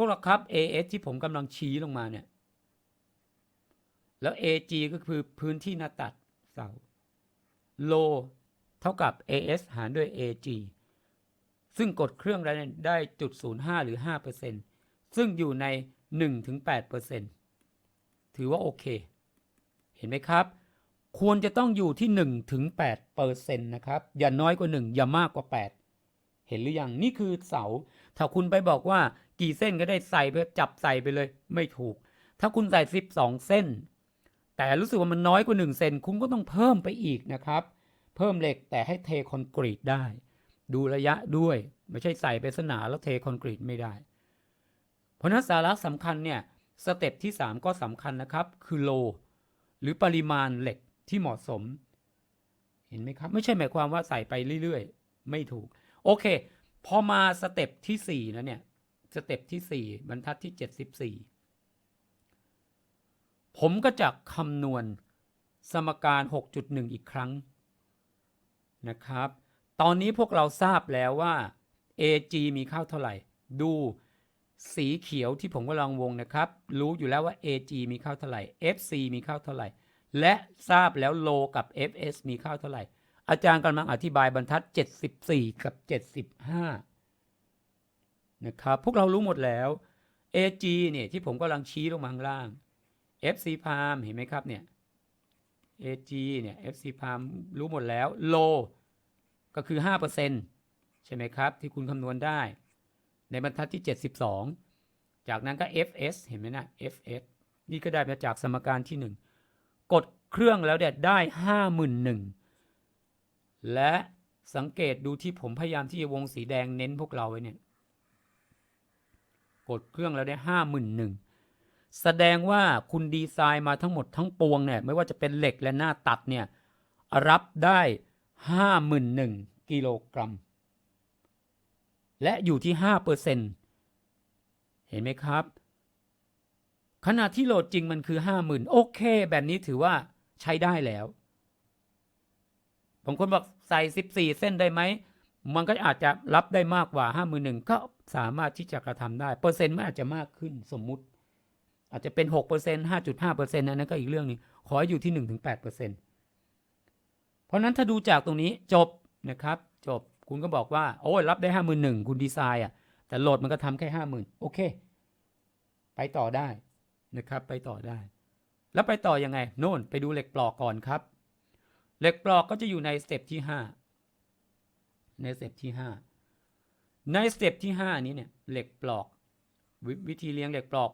พวกเราครับ AS ที่ผมกำลังชี้ลงมาเนี่ย แล้ว AG ก็คือพื้นที่หน้าตัดเสา low เท่ากับ AS หารด้วย AG ซึ่งกดเครื่องได้ได้จุด05 หรือ 5%ซึ่งอยู่ใน 1-8%ถือว่าโอเค เห็นไหมครับ ควรจะต้องอยู่ที่1ถึง8%นะครับ อย่าน้อยกว่า 1 อย่ามากกว่า 8 เห็นหรือยังนี่คือเสา ถ้าคุณไปบอกว่ากี่เส้นก็ได้ใส่ไปจับใส่ไปเลย ไม่ถูก ถ้าคุณใส่ 12 เส้น แต่รู้สึกว่ามันน้อยกว่า 1 เซนคุณก็ต้องเพิ่มไปอีกนะครับ เพิ่มเหล็กแต่ให้เทคอนกรีตได้ ดูระยะด้วย ไม่ใช่ใส่ไปสนาแล้วเทคอนกรีตไม่ได้ เพราะฉะนั้นสาระสำคัญเนี่ยสเต็ปที่ 3 ก็สำคัญนะครับ คือโล หรือปริมาณเหล็กที่เหมาะสม เห็นไหมครับ ไม่ใช่หมายความว่าใส่ไปเรื่อยๆ ไม่ถูก โอเค พอมาสเต็ปที่ 4 นะเนี่ย สเต็ปที่ 4 บรรทัดที่ 74 ผมก็จะคำนวณสมการ 6.1 อีกครั้งนะครับ ตอนนี้พวกเราทราบแล้วว่า AG มีค่าเท่าไหร่ ดูสีเขียวที่ผมกำลังวงนะครับ รู้อยู่แล้วว่า AG มีค่าเท่าไหร่ FC มีค่าเท่าไหร่ และทราบแล้วโลกับ FS มีค่าเท่าไหร่ อาจารย์กำลังอธิบายบรรทัด 74 กับ 75 นะครับ พวกเรารู้หมดแล้ว AG เนี่ยที่ผมกำลังชี้ลงมาข้างล่าง FC palm เห็นไหมครับเนี่ย AG เนี่ย FC palm รู้หมดแล้ว low ก็คือ 5%ใช่ไหมครับ ที่คุณคำนวณได้ ในบรรทัดที่ 72 จากนั้นก็ FS เห็นไหมนะ FS นี่ก็ได้มาจากสมการที่ 1 กดเครื่องแล้วเนี่ยได้ 51,000 และสังเกตดูที่ผมพยายามที่จะวงสีแดงเน้นพวกเราไว้เนี่ย กดเครื่องแล้วได้51,000แสดงว่าคุณดีไซน์มาทั้งหมดทั้งปวงเนี่ยไม่ว่าจะเป็นเหล็กและหน้าตัดเนี่ยรับได้51,000กิโลกรัม และอยู่ที่5%เปอร์เซ็นเห็นไหมครับ ขณะที่โหลดจริงมันคือ50,000โอเค แบบนี้ถือว่าใช้ได้แล้ว บางคนบอกใส่14เส้นได้ไหม มันก็อาจจะรับได้มากกว่า51,000ก็สามารถที่จะกระทำได้ เปอร์เซ็นต์มันอาจจะมากขึ้นสมมุติ อาจจะเป็น6% 5.5%อันนั้นก็อีกเรื่องหนึงขออยู่ที่1-8%เพราะนั้นถ้าดูจากตรงนี้จบนะครับ จบคุณก็บอกว่า โอ้ยรับได้ห้าหมื่นหนึ่งคุณดีไซน์อะ แต่โหลดมันก็ทำแค่ห้าหมื่นโอเค ไปต่อได้นะครับ ไปต่อได้ แล้วไปต่อยังไง โน่นไปดูเหล็กปลอกก่อนครับ เหล็กปลอกก็จะอยู่ในสเต็ปที่ห้าในสเต็ปที่ห้าในสเต็ปที่ห้านี้เนี่ยเหล็กปลอกววิธีเลี้ยงเหล็กปลอก